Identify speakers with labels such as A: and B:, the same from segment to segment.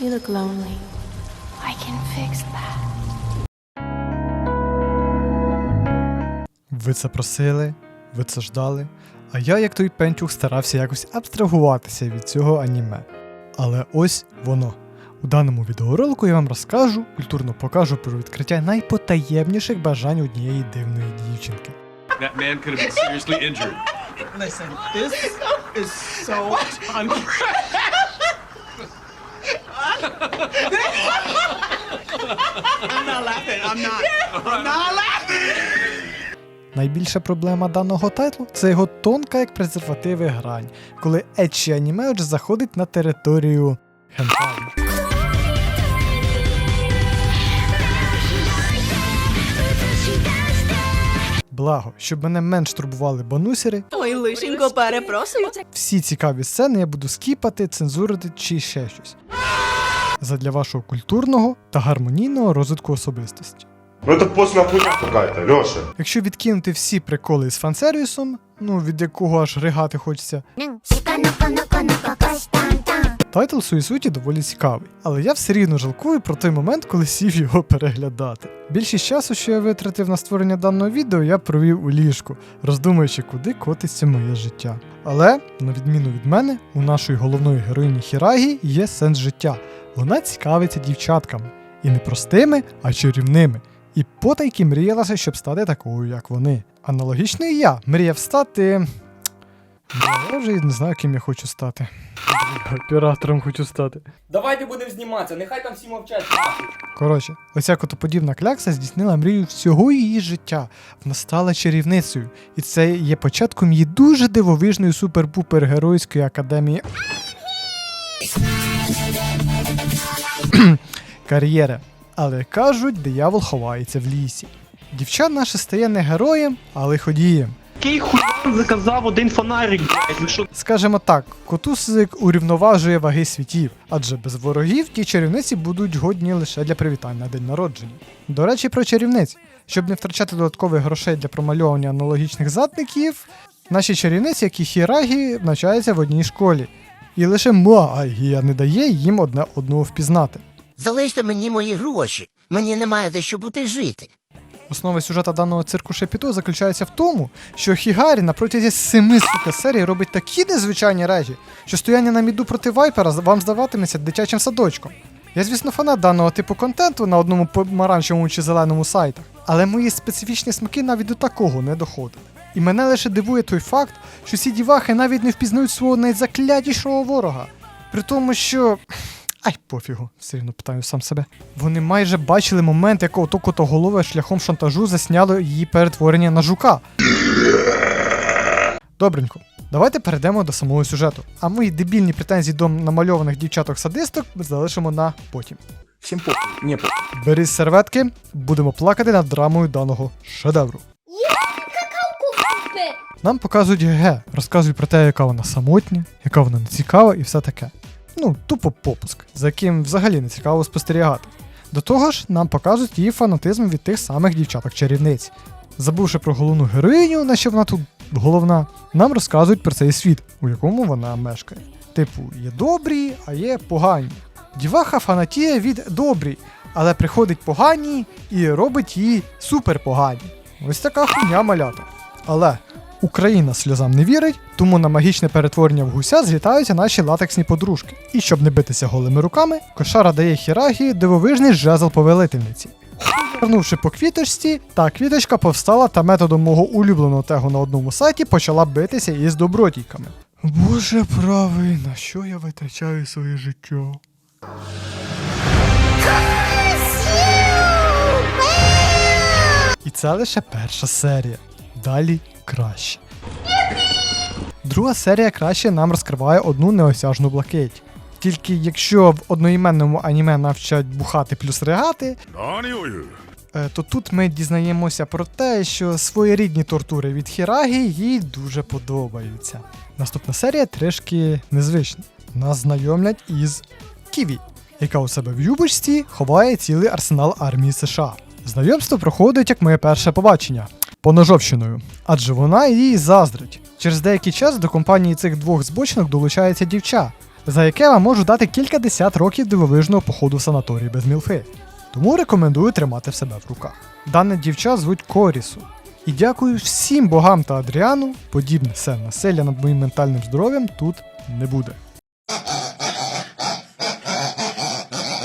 A: You look lonely. I can fix that.
B: Ви це просили, ви це ждали. А я, як той пентюх, старався якось абстрагуватися від цього аніме. Але ось воно. У даному відеоролику я вам розкажу, культурно покажу про відкриття найпотаємніших бажань однієї дивної дівчинки.
C: That man could have been seriously injured.
D: Listen, this is so I'm not laughing. I'm not. I'm not laughing.
B: Найбільша проблема даного тайтлу це його тонка як презервативи грань, коли етчі аніме отже заходить на територію хентаю. Благо, щоб мене менш турбували бонусери,
E: Ой, лишенько, перепросимо.
B: всі цікаві сцени я буду скіпати, цензурити чи ще щось. Задля вашого культурного та гармонійного розвитку особистості.
F: Ну это постная хуйня какая-то, Леша.
B: Якщо відкинути всі приколи з фансервісом, ну від якого аж ригати хочеться, Тайтл в своїй суті доволі цікавий, але я все рівно жалкую про той момент, коли сів його переглядати. Більшість часу, що я витратив на створення даного відео, я провів у ліжку, роздумуючи, куди котиться моє життя. Але, на відміну від мене, у нашої головної героїні Хірагі є сенс життя. Вона цікавиться дівчатками. І не простими, а чарівними. І потайки мріялася, щоб стати такою, як вони. Аналогічно і я мріяв стати. Я вже не знаю, ким я хочу стати. Оператором хочу стати.
G: Давайте будемо зніматися, нехай там всі мовчать.
B: Коротше, оця котоподібна клякса здійснила мрію всього її життя. Вона стала чарівницею, і це є початком її дуже дивовижної супер-пупер геройської академії. кар'єри. Але кажуть, диявол ховається в лісі. Дівча наша стає не героєм, а лиходієм.
H: Який хуй заказав один фонарик, блядь? Що
B: Скажемо так, котусик урівноважує ваги світів, адже без ворогів ті чарівниці будуть годні лише для привітань на день народження. До речі, про чарівниць. Щоб не втрачати додаткових грошей для промальовування аналогічних задників, наші чарівниці, як і Хірагі, навчаються в одній школі. І лише магія не дає їм одне одного впізнати.
I: Залиште мені мої гроші. Мені немає де що бути жити.
B: Основа сюжета даного цирку Шепіто заключається в тому, що Хігарі на протязі семи сука серій робить такі незвичайні речі, що стояння на міду проти вайпера вам здаватиметься дитячим садочком. Я, звісно, фанат даного типу контенту на одному помаранчевому чи зеленому сайтах, але мої специфічні смаки навіть до такого не доходять. І мене лише дивує той факт, що ці дівахи навіть не впізнають свого найзаклятішого ворога. При тому, що. Ай, пофігу, все рівно питаю сам себе. Вони майже бачили момент, якого то котоголове шляхом шантажу засняло її перетворення на жука. Добренько, давайте перейдемо до самого сюжету. А мої дебільні претензії до намальованих дівчаток-садисток залишимо на потім.
H: всім похуй? Не похуй.
B: Бери серветки, будемо плакати над драмою даного шедевру. Нам показують ГГ, розказують про те, яка вона самотня, яка вона нецікава і все таке. Ну, тупо попуск, за яким взагалі не цікаво спостерігати. До того ж, нам показують її фанатизм від тих самих дівчаток-чарівниць. Забувши про головну героїню, на що вона тут головна, нам розказують про цей світ, у якому вона мешкає. Типу, є добрі, а є погані. Діваха фанатіє від добрі, але приходить погані і робить її суперпогані. Ось така хуйня малята. Але Україна сльозам не вірить, тому на магічне перетворення в гуся злітаються наші латексні подружки. І щоб не битися голими руками, кошара дає Хірагі дивовижний жезл повелительниці. Вернувши по квіточці, та квіточка повстала та методом мого улюбленого тегу на одному сайті почала битися із добродійками. Боже правий, на що я витрачаю своє життя? І це лише перша серія. Далі краще. Друга серія краще нам розкриває одну неосяжну блакить. Тільки якщо в одноіменному аніме навчать бухати плюс ригати, е, то тут ми дізнаємося про те, що своєрідні тортури від Хірагі їй дуже подобаються. Наступна серія трішки незвична. Нас знайомлять із Ківі, яка у себе в юбочці ховає цілий арсенал армії США. Знайомство проходить як моє перше побачення поножовщиною, адже вона їй заздрить. Через деякий час до компанії цих двох збочинок долучається дівча, за яке вам можу дати кілька десят років дивовижного походу в санаторій без мілфи. Тому рекомендую тримати в себе в руках. Дане дівча звуть Корісу. І дякую всім богам та Адріану, подібне все насилля над моїм ментальним здоров'ям тут не буде.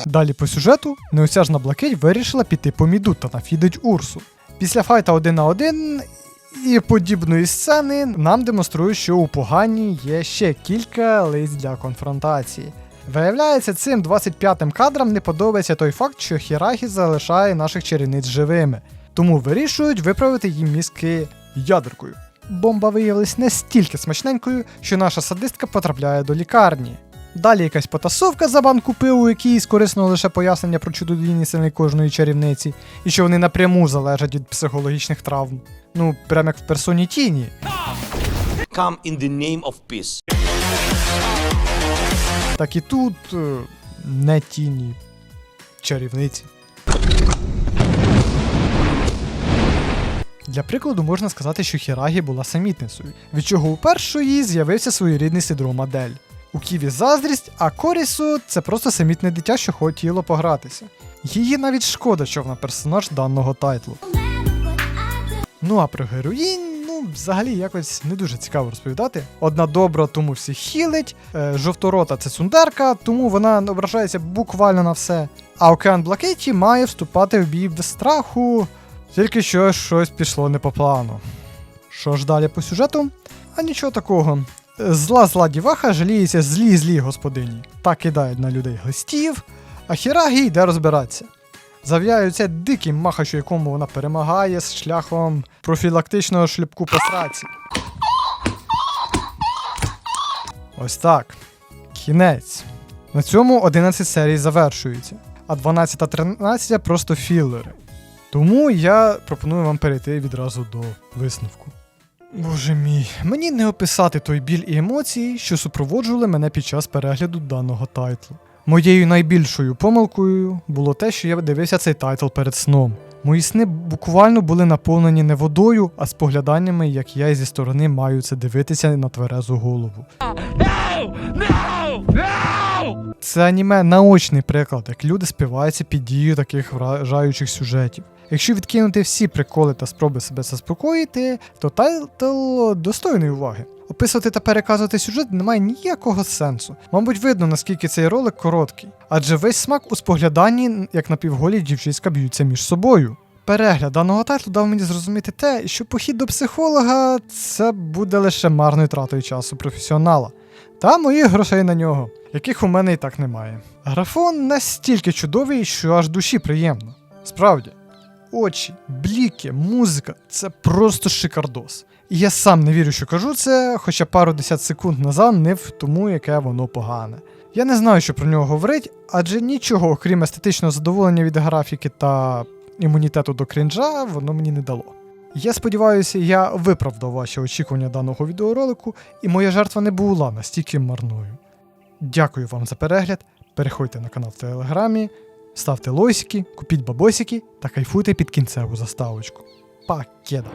B: Далі по сюжету неосяжна блакить вирішила піти по міду та нафідить Урсу. Після файта один на один і подібної сцени нам демонструють, що у погані є ще кілька лист для конфронтації. Виявляється, цим 25-м кадрам не подобається той факт, що Хірагі залишає наших чарівниць живими, тому вирішують виправити їм мізки ядеркою. Бомба виявилась настільки смачненькою, що наша садистка потрапляє до лікарні. Далі якась потасовка за банку пиву, якій з корисного лише пояснення про чудодійні сили кожної чарівниці, і що вони напряму залежать від психологічних травм. Ну, прям як в персоні тіні.
J: Come in the name of peace.
B: Так і тут е, не тіні чарівниці. Для прикладу можна сказати, що Хірагі була самітницею, від чого у першої з'явився своєрідний синдром Адель. У Ківі заздрість, а Корісу це просто самітне дитя, що хотіло погратися. Її навіть шкода, що вона персонаж даного тайтлу. Ну а про героїнь, ну, взагалі якось не дуже цікаво розповідати. Одна добра, тому всіх хілить, е, жовторота це сундерка, тому вона ображається буквально на все. А Океан Блакиті має вступати в бій без страху, тільки що щось пішло не по плану. Що ж далі по сюжету? А нічого такого. Зла зла діваха жаліється злі злі господині та кидають на людей глистів, а Хірагі йде розбиратися. Зав'яються дикий махач, якому вона перемагає з шляхом профілактичного шлюбку по сраці. Ось так. Кінець. На цьому 11 серій завершується, а 12 та 13 просто філери. Тому я пропоную вам перейти відразу до висновку. Боже мій, мені не описати той біль і емоції, що супроводжували мене під час перегляду даного тайтлу. Моєю найбільшою помилкою було те, що я дивився цей тайтл перед сном. Мої сни буквально були наповнені не водою, а спогляданнями, як я зі сторони маю це дивитися на тверезу голову. Це аніме наочний приклад, як люди співаються під дією таких вражаючих сюжетів. Якщо відкинути всі приколи та спроби себе заспокоїти, то тайтл достойний уваги. Описувати та переказувати сюжет немає ніякого сенсу. Мабуть, видно, наскільки цей ролик короткий, адже весь смак у спогляданні, як напівголі дівчиська б'ються між собою. Перегляд даного тайтлу дав мені зрозуміти те, що похід до психолога це буде лише марною тратою часу професіонала, та моїх грошей на нього, яких у мене і так немає. Графон настільки чудовий, що аж душі приємно. Справді, очі, бліки, музика це просто шикардос. І я сам не вірю, що кажу це, хоча пару десят секунд назад не в тому, яке воно погане. Я не знаю, що про нього говорить, адже нічого, окрім естетичного задоволення від графіки та імунітету до крінжа, воно мені не дало. Я сподіваюся, я виправдав ваші очікування даного відеоролику, і моя жертва не була настільки марною. Дякую вам за перегляд. Переходьте на канал в Телеграмі, Ставте лойсики, купіть бабосики та кайфуйте під кінцеву заставочку. Пакеда!